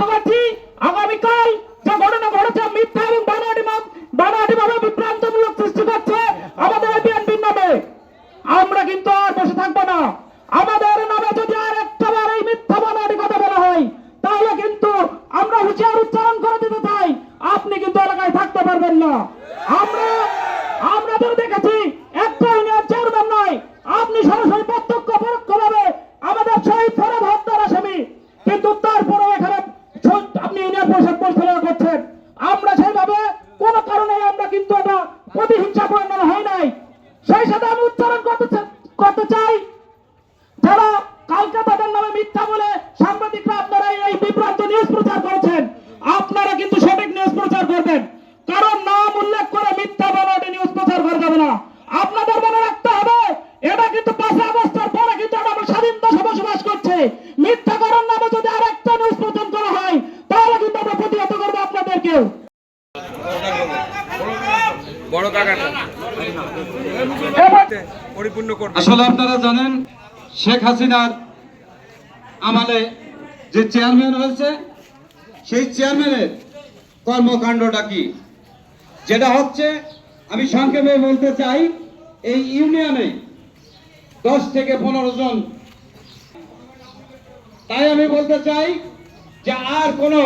লক্ষ্য আগামীকাল যে ঘটনা ঘটেছে, মিথ্যা এবং বানোয়াটি বানোয়াটি ভাবে বিভ্রান্তমূলক সৃষ্টি করছে আমাদের বিএনপির নামে। আমরা কিন্তু আর বসে থাকব না। আমাদের নামে যদি আর একটা বার এই মিথ্যা বানাটি কথা বলা হয়, তাহলে কিন্তু আমরা হুঁশিয়ার উচ্চারণ করে দিতে চাই। আপনি কিন্তু এলাকায় থাকতে পারবেন না। আমরা আমরা তো দেখেছি, একটা ইউনিয়ন চেয়ারম্যান নয়, আপনি সরাসরি প্রত্যক্ষ পরোক্ষভাবে আমাদের শহীদ ফরদ হত্যার আসামি কিন্তু তারপরেও এখানে শহীদ- আপনি ইউনিয়ন পরিষদ পরিচালনা করছেন আমরা সেইভাবে কোনো কারণে আমরা কিন্তু এটা প্রতিহিংসা পরিণত হয় নাই। সেই সাথে আমি উচ্চারণ করতে করতে চাই। যারা কালকে তাদের নামে মিথ্যা বলে সাংবাদিকরা আপনারা এই বিভ্রান্ত নিউজ প্রচার করেছেন, আপনারা কিন্তু সঠিক নিউজ প্রচার করবেন। কারণ নাম উল্লেখ করে মিথ্যা বলা নিউজ প্রচার করা যাবে না। আপনাদের মনে রাখতে হবে এটা কিন্তু পাঁচ আগস্টের পরে কিন্তু এটা আমরা স্বাধীন দেশে বসবাস করছে মিথ্যা করার নামে যদি আর একটা নিউজ প্রচার করা হয় তাহলে কিন্তু আমরা প্রতিহত করব আপনাদেরকেও বড় কাকাটা এবার পরিপূর্ণ করবে আসলে আপনারা জানেন, শেখ হাসিনার আমলে যে চেয়ারম্যান হয়েছে, সেই চেয়ারম্যানের কর্মকাণ্ডটা কি? যেটা হচ্ছে, আমি সংক্ষেপে বলতে চাই, এই ইউনিয়নে দশ থেকে পনেরো জন। তাই আমি বলতে চাই যে আর কোনো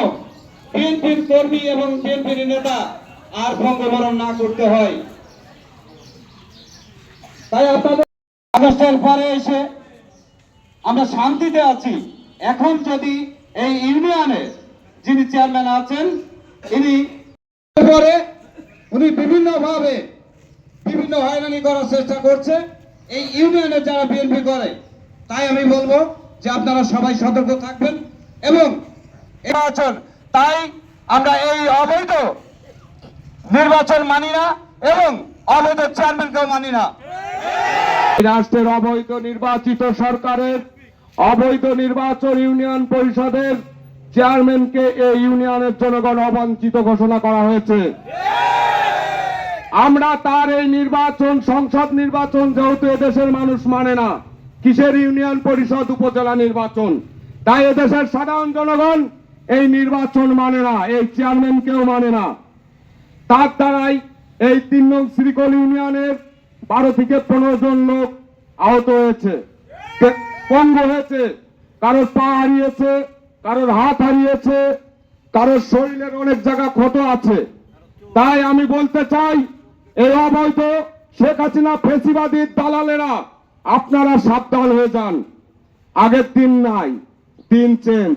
বিএনপির কর্মী এবং বিএনপির নেতা আর ভঙ্গবরণ না করতে হয়। তাই আপনাদের আগস্টের পরে এসে আমরা শান্তিতে আছি। এখন যদি এই ইউনিয়নের যিনি চেয়ারম্যান আছেন, ইনি পরে উনি বিভিন্ন ভাবে বিভিন্ন হয়রানি করার চেষ্টা করছে। এই ইউনিয়নে যারা বিএনপি করে, তাই আমি বলব যে আপনারা সবাই সতর্ক থাকবেন এবং নির্বাচন, তাই আমরা এই অবৈধ নির্বাচন মানি না এবং অবৈধ চেয়ারম্যানকেও মানি না। রাষ্ট্রের অবৈধ নির্বাচিত সরকারের, অবৈধ নির্বাচন ইউনিয়ন পরিষদের চেয়ারম্যানকে এই ইউনিয়নের জনগণ অবাঞ্ছিত ঘোষণা করা হয়েছে। আমরা তার এই নির্বাচন, সংসদ নির্বাচন যেহেতু এদেশের মানুষ মানে না, কিসের ইউনিয়ন পরিষদ উপজেলা নির্বাচন? তাই এদেশের সাধারণ জনগণ এই নির্বাচন মানে না, এই চেয়ারম্যানকেও মানে না। তার দ্বারাই এই তিন নং শ্রীকল ইউনিয়নের বারো থেকে পনেরো জন লোক আহত হয়েছে। পঙ্গু হয়েছে কারোর পা হারিয়েছে, কারোর হাত হারিয়েছে, কারোর শরীরের অনেক জায়গা ক্ষত আছে। তাই আমি বলতে চাই, এই অবৈধ শেখ হাসিনা ফেসিবাদী দালালেরা, আপনারা সাবধান হয়ে যান। আগের দিন নাই, দিন চেঞ্জ।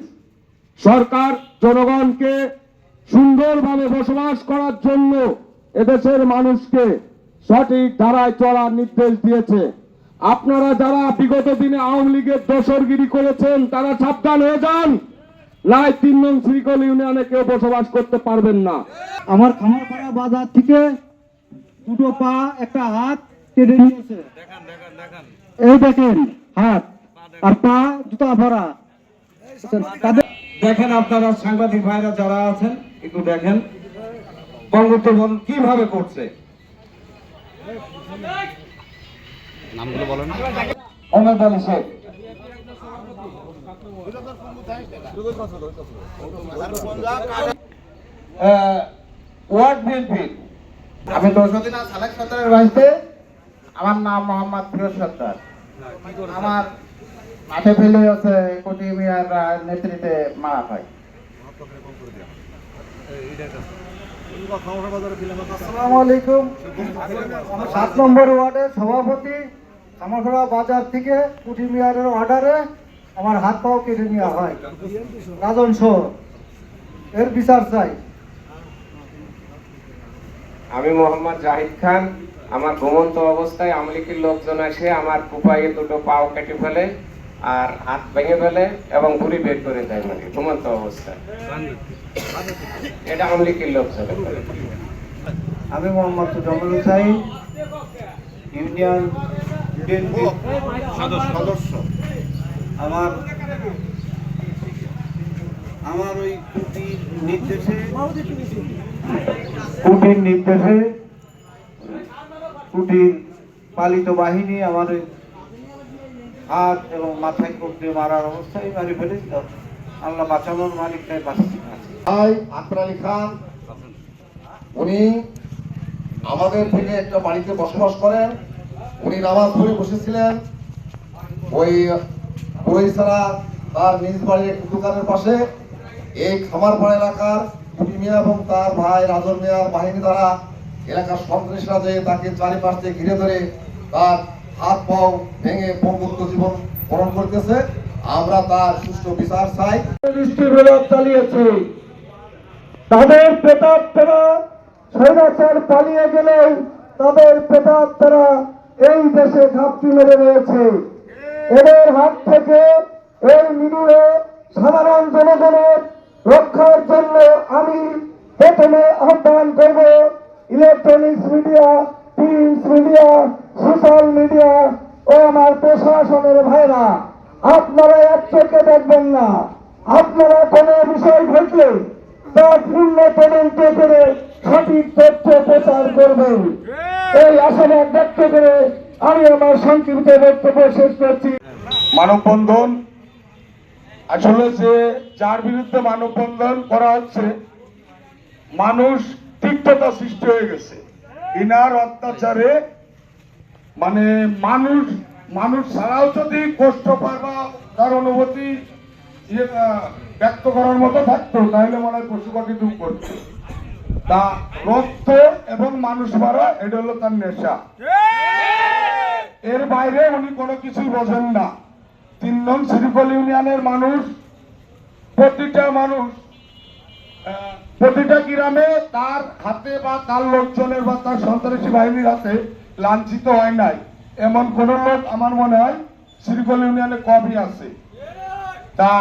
সরকার জনগণকে সুন্দরভাবে বসবাস করার জন্য এদেশের মানুষকে সঠিক ধারায় চলার নির্দেশ দিয়েছে। আপনারা যারা বিগত দিনে আওয়ামী লীগের দোসরগিরি করেছেন তারা সাবধান হয়ে যান। লাই তিন নং শ্রীকল ইউনিয়নে কেউ বসবাস করতে পারবেন না। আমার খামারপাড়া বাজার থেকে দুটো পা একটা হাত কেটে নিয়েছে। এই দেখেন হাত আর পা জুতা ভরা। তাদের দেখেন আপনারা সাংবাদিক ভাইরা যারা আছেন একটু দেখেন। বঙ্গোত্তর কীভাবে করছে? নামগুলো বলেন বিএনপি। আমি সালেক বাড়িতে। আমার নাম মোহাম্মদ ফিরোজ সত্তর আমার মাঠে ফেলে হচ্ছে কোটি মিয়ার নেতৃত্বে মারা হয়। সাত নম্বর ওয়ার্ডের সভাপতি খামারপাড়া বাজার থেকে কুটি মিয়ারের অর্ডারে আমার হাত পাও কেটে নেওয়া হয়। রাজন শোর এর বিচার চাই। আমি মোহাম্মদ জাহিদ খান, আমার ঘুমন্ত অবস্থায় আমলিকির লোকজন এসে আমার কুপাইয়ে দুটো পাও কেটে ফেলে আর হাত ভেঙে ফেলে এবং ঘুরি বের করে দেয় মানে ঘুমন্ত অবস্থায়। এটা আমলিকির লোকজন আমি মোহাম্মদ জমরুল হুসাইন ইউনিয়ন সদস্য। আমার আমার ওই কুটির নির্দেশে কুটির নির্দেশে কুটির পালিত বাহিনী আমার ওই হাত এবং মাথায় কোপ দিয়ে মারার অবস্থায় মারি ফেলেছিল। আল্লাহ বাঁচানোর মালিক তাই বাঁচিয়ে ভাই আকবর আলী খান, উনি আমাদের থেকে একটা বাড়িতে বসবাস করেন। উনি নামাজ পড়ে বসেছিলেন। ওই বইসারা তার নিজ বাড়ির দোকানের পাশে, এই খামারপাড়া এলাকার কুটি মিয়া এবং তার ভাই রাজন মিয়ার বাহিনী দ্বারা এলাকার সন্ত্রাসীরা যে তাকে চারিপাশ দিয়ে ঘিরে ধরে তার হাত পাও ভেঙে পঙ্গুত্ব জীবন বরণ করতেছে, আমরা তার সুষ্ঠু বিচার চাই। চালিয়েছে। তাদের প্রেতাত্মারা স্বৈরাচার পালিয়ে গেলেও তাদের প্রেতাত্মারা এই দেশে ঘাপটি মেরে রয়েছে। এদের হাত থেকে এই নিরুহে সাধারণ জনগণের রক্ষার জন্য আমি প্রথমে আহ্বান করব electronics media print media social media ও আমার প্রশাসনের ভাইরা। আপনারা এক চোখে দেখবেন না। আপনারা কোনো বিষয় ঘটলে তা পূর্ণ করে সঠিক তথ্য প্রচার করবেন এই ব্যক্ত করে আমি আমার সংক্ষিপ্ত বক্তব্য শেষ করছি। মানববন্ধন আসলে যে যার বিরুদ্ধে মানববন্ধন করা হচ্ছে মানুষ তিক্ততা সৃষ্টি হয়ে গেছে। ইনার অত্যাচারে মানে মানুষ মানুষ ছাড়াও যদি কষ্ট পায় তার অনুভূতি ইয়ে, ব্যক্ত করার মতো থাকতো, তাহলে মনে হয় পশু পাখি দুঃখ করতো। তা রক্ত এবং মানুষ মারা, এটা হলো তার নেশা। এর বাইরে উনি কোনো কিছুই বোঝেন না। তিন নং শ্রীফল ইউনিয়নের মানুষ, প্রতিটা মানুষ প্রতিটা গ্রামে তার হাতে বা তার লোকজনের বা তার সন্ত্রাসী বাহিনীর হাতে লাঞ্ছিত হয় নাই। এমন কোন লোক আমার মনে হয় শ্রীফল ইউনিয়নে কমই আছে। তা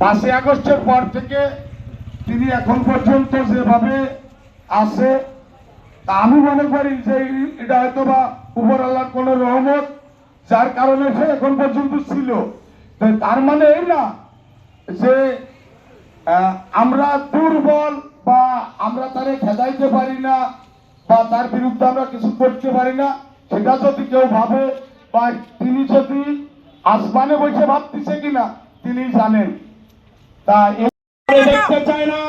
পাঁচই আগস্টের পর থেকে তিনি এখন পর্যন্ত যেভাবে আছে, তা আমি মনে করি যে এটা হয়তো বা উপর আল্লাহর কোন রহমত যার কারণে সে এখন পর্যন্ত ছিল। তার মানে এই না যে আমরা দুর্বল বা আমরা তারে খেদাইতে পারি না বা তার বিরুদ্ধে আমরা কিছু করতে পারি না, সেটা যদি কেউ ভাবে বা তিনি যদি আসমানে বসে ভাবতেছে কিনা, তিনি জানেন। তা দেখতে চায় না।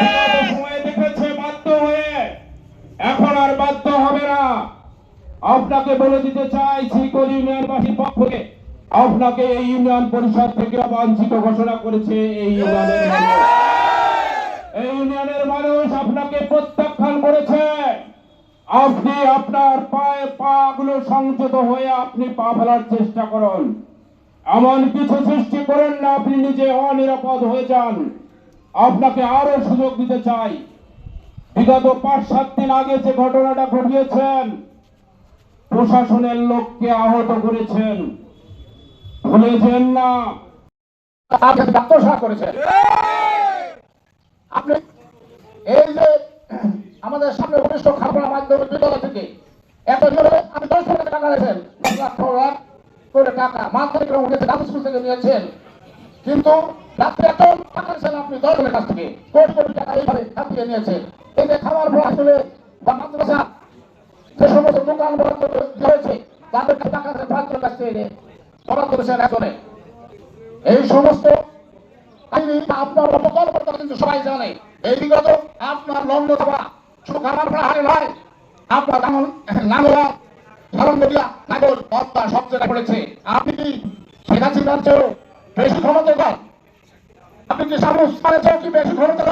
বিগত দেখেছে বাধ্য হয়ে। এখন আর বাধ্য হবে না। আপনাকে বলে দিতে চাই শ্রীকল ইউনিয়নবাসীর পক্ষ আপনাকে এই ইউনিয়ন পরিষদ থেকে অবাঞ্ছিত ঘোষণা করেছে এই ইউনিয়নের মানুষ। এই ইউনিয়নের মানুষ আপনাকে প্রত্যাখ্যান করেছে। আপনি আপনার পায়ে পা গুলো সংযত হয়ে আপনি পা ফেলার চেষ্টা করুন। এমন কিছু সৃষ্টি করেন না, আপনি নিজে অনিরাপদ হয়ে যান। আপনাকে আরও সুযোগ দিতে চাই। বিগত পাঁচ সাত দিন আগে যে ঘটনাটা ঘটিয়েছেন, প্রশাসনের লোককে আহত করেছেন। ভুলেছেন না। আত্মসাৎ করেছে আপনি এই যে আমাদের সামনে ঘনিষ্ঠ খাবার মাধ্যমে থেকে এত জোরে আপনি দশ টাকা লাখ করে টাকা মাধ্যমিক উঠেছে গাছ স্কুল থেকে নিয়েছেন। কিন্তু রাত্রে এত টাকা নিয়েছেন আপনি জনের কাছ থেকে। কোটি কোটি টাকা এইভাবে কাটিয়ে নিয়েছেন। এই যে খাবার পর আসলে বা মাদ্রাসা যে সমস্ত দোকান বরাদ্দ হয়েছে টাকা ভাগ্যের কাছ থেকে বরাদ্দ করেছেন একজনে। এই সমস্ত আপনার অপকল্প কিন্তু সবাই জানে। এই বিগত আপনার লন্ড সভা শুধু খাবার পড়া হারে নয় আপনার নামরা সব পড়েছে। আপনি কি শেখ হাসিনার আপনি কি সামুস মানের কি বেশি ক্ষমতা